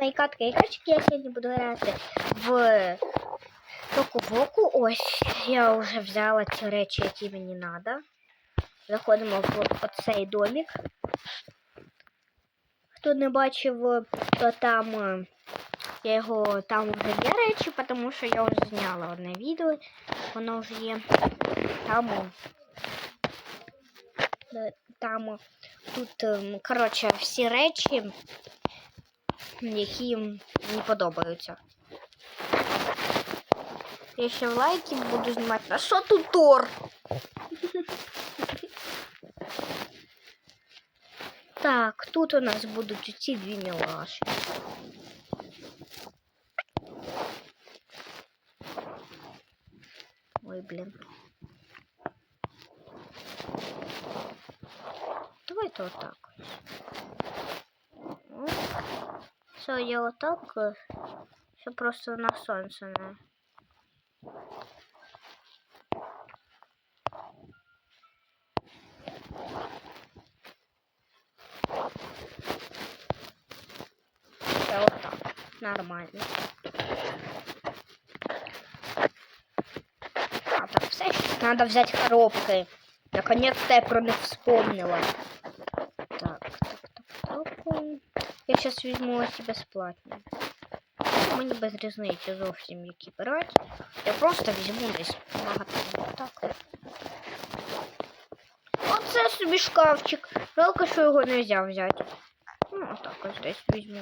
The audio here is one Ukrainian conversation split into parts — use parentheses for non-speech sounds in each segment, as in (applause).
Мої катки і качки я сьогодні буду грати в Току-Боку. Ось я вже взяла ті речі, які мені треба. Заходимо в оцей домик. Хто не бачив, то там е, я його там вже є речі, тому що я вже зняла одне відео. Воно вже є. Там, е, там е, тут, ем, коротше, всі речі, які мені подобаються. Я ще в лайки буду знімати. А що тут Тор? Так, тут у нас будуть ці дві мілаші. Ой, блін. Давайте отак. Все, я отак. е, Все просто на сонце не. Все отак. Нормально. А, так, все надо взять коробки. Наконец-то я про них вспомнила. Так, так, так, так. Я сейчас візьму ось безплатно. Мені без різниці зовсім які брати. Я просто візьму десь багато. Так. Оце собі шкафчик. Жалко, що його не можна взяти. Ну, отак ось десь візьму.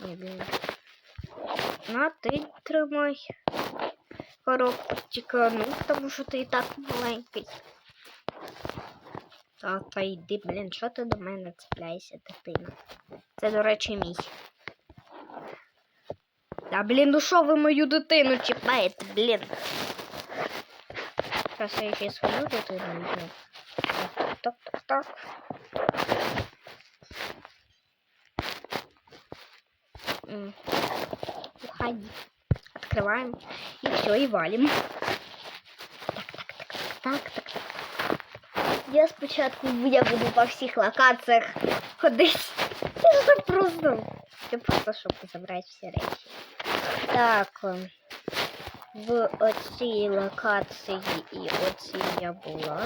Ні, блін. На, ти тримай тільки ну, тому що ти і так маленький. Та, та йди, блін, що ти до мене цепляєшся, дитина? Це, до речі, мій. Та, блін, ну що ви мою дитину чіпаєте, блін? Зараз я ще й свою дитину візьму. Так, так, так. Уходи. Открываем. И все, и валим. Так, так, так, так, так. Я спочатку я буду по всіх локаціях ходити. (laughs) Це просто. Це просто, щоб забрати всі речі. Так. ем, В оцій локації і оцій я була.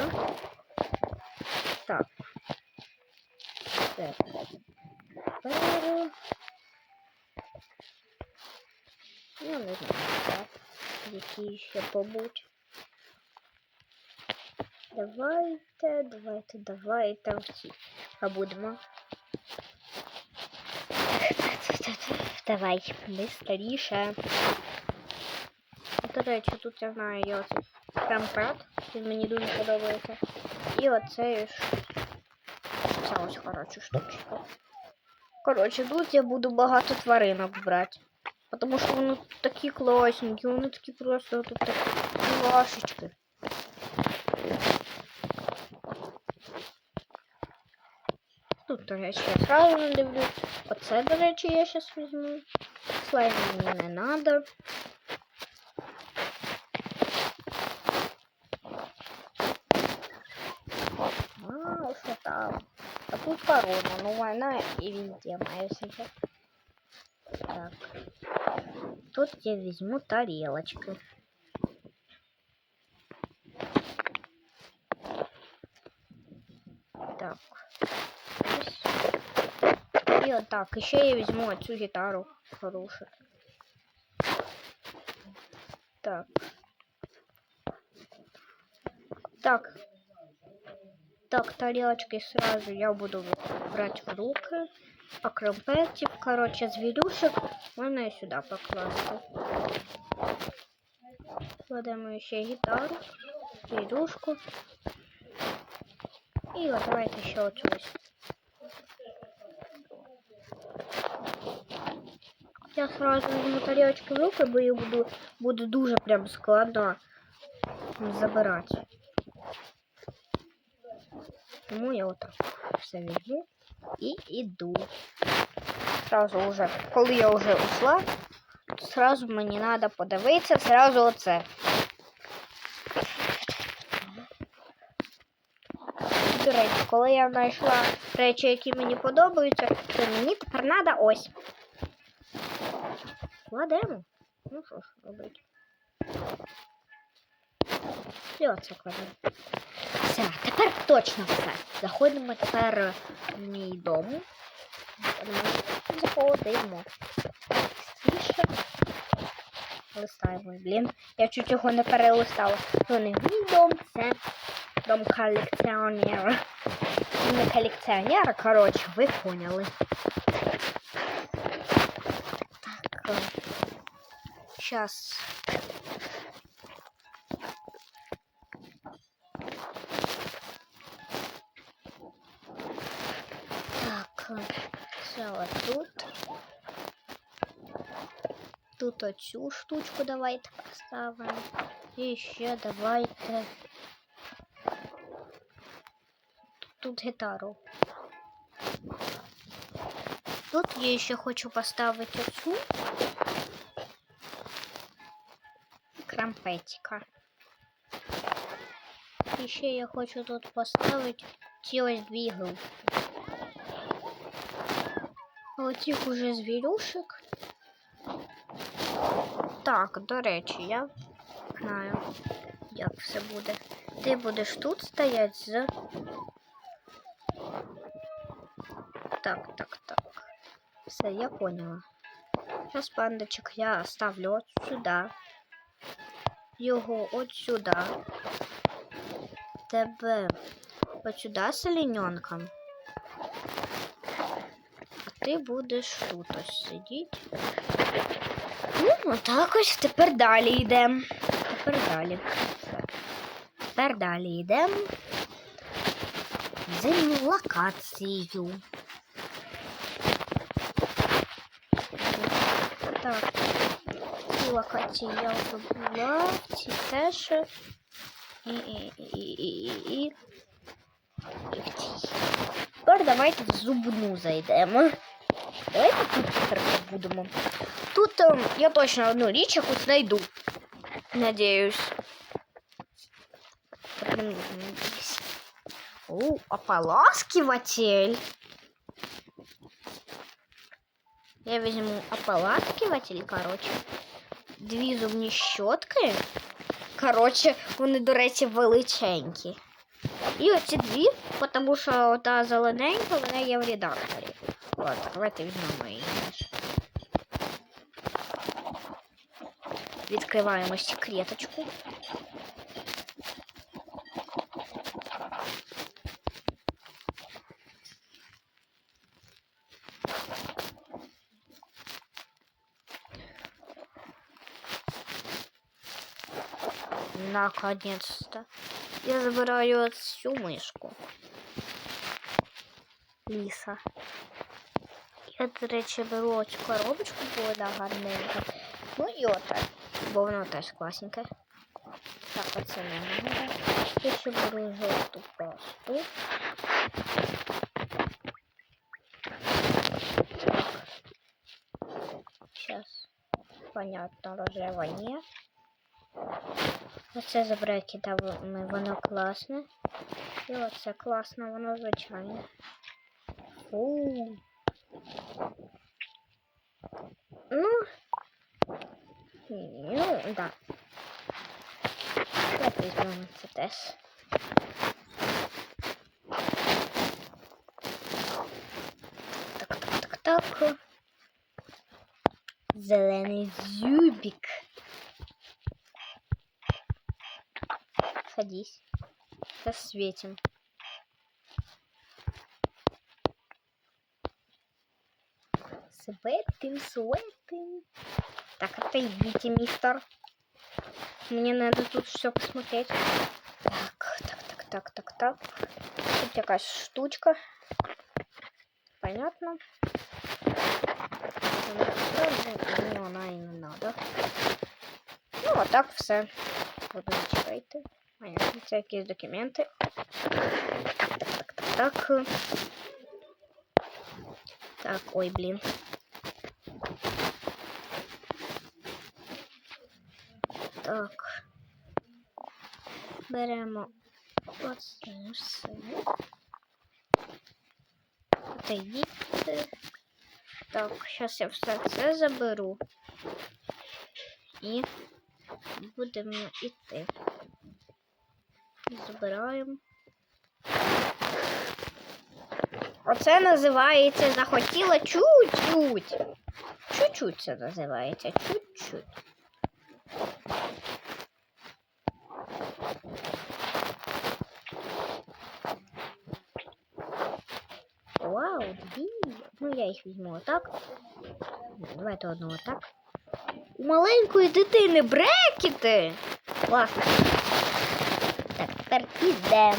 Які ще побудь. Давайте, давайте, давайте всі побудемо. (laughs) Давай, быстріше. До речі, тут я знаю, є оцей крампет, він мені дуже подобається. І оцей. Ця ось хороша штучка. Коротше, тут я буду багато тваринок брати. Потому що вони такі класненькі, вони такі просто тут такі милашечки. Тут, до речі, я сразу не дивлюсь. Оце, до речі, я зараз візьму. Слайм мені не надо. А, що там? А тут корона, ну вона і везде має себе. Так. Тут я возьму тарелочку. Так. Ось. І отак. І ще я візьму цю гітару хорошу. Так. Так. Так, тарелочки сразу я буду брать в руки. А крампетів, короче, зверюшек можна сюди покласти. Кладемо ще гітару, звірюшку. І от давайте ще оцю ось. Я сразу візьму тарілочки в руки, бо їх буду, буде дуже прям складно забирати. Тому я отак все візьму і іду. Сразу уже, коли я вже ушла, сразу мені треба подивитися, сразу оце. До речі, коли я знайшла речі, які мені подобаються, то мені тепер треба ось. Кладемо. Ну що ж робити. І оце кладемо. Все, тепер точно все. Заходимо тепер в мій дом. Заходимо. Тише. Листаємо, блін. Я чуть його не перелистала. То не мій дом, це дом колекціонера. Не колекціонера, коротше, ви поняли. Так. Сейчас. Так, все вот тут. Тут оцю штучку давайте поставимо. І ще давайте. Тут гітару. Тут я ще хочу поставити оцю. Крампетика. І ще я хочу тут поставити ці ось. Оцих уже звірюшек. Так, до речі, я знаю, як все буде. Ти будеш тут стояти з. Так, так, так. Все, я поняла. Сейчас пандочек я ставлю от сюда. Його от сюди. Тебе от сюди з олененком. Ти будеш тут ось сидіти. Ну, отак ось тепер далі йдемо. Тепер далі. Тепер далі йдемо. Зимню локацію. Так. Ці локації я вже була, ці теж. І, і, і, і, і. Тепер давайте в зубну зайдемо. Давайте тут тепер будемо. Тут ем, я точно одну річ якусь знайду. Надіюсь. Прям надіюсь. О, ополаскиватель. Я візьму ополаскиватель, короче. Дві зубні щотки. Короче, вони, до речі, величенькі. І оці дві, тому що та зелененька, вона є в редакторі. От, давайте візьмемо її. теж. Відкриваємо секреточку. Наконец-то. Я забираю всю мишку. Ліса. Я, до речі, беру оцю коробочку, бо вона гарненька. Ну і отак. Бо воно теж класненьке. Так, оце не надо. Я ще беру жовту просто. Сейчас. Понятно, рожева нет. Оце за брекета воно класне. І оце класно, воно звичайне. Фу. Ну. Ну, да. Я візьмемо це. Так, так, так, так. Зелений зюбик. Садись. Сейчас светим. Светим, светим. Так, отойдите, мистер. Мне надо тут все посмотреть. Так, так, так, так, так, так. Тут якась штучка. Понятно. Мені вона і не надо. Ну, а так все. Буду чекайте. Понятно, це якісь документи. Так, так, так, так. Так, ой, блін. Так. Беремо оце їдьте. Так, зараз я все це заберу. І будемо йти. Забираємо. Оце називається захотіла чуть-чуть. Чуть-чуть це називається. Чуть-чуть. Вау, дві. Ну, я їх візьму отак. Давайте одну отак. У маленької дитини брекети. Класно. Так, тепер ідемо.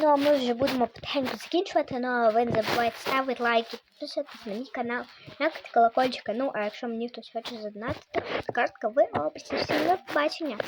Ну, а ми вже будемо потихеньку закінчувати. но а ви не забувайте ставити лайки, підписуватись на мій канал, накати колокольчика. Ну, а якщо мені хтось хоче то картка в описі. Всім до побачення.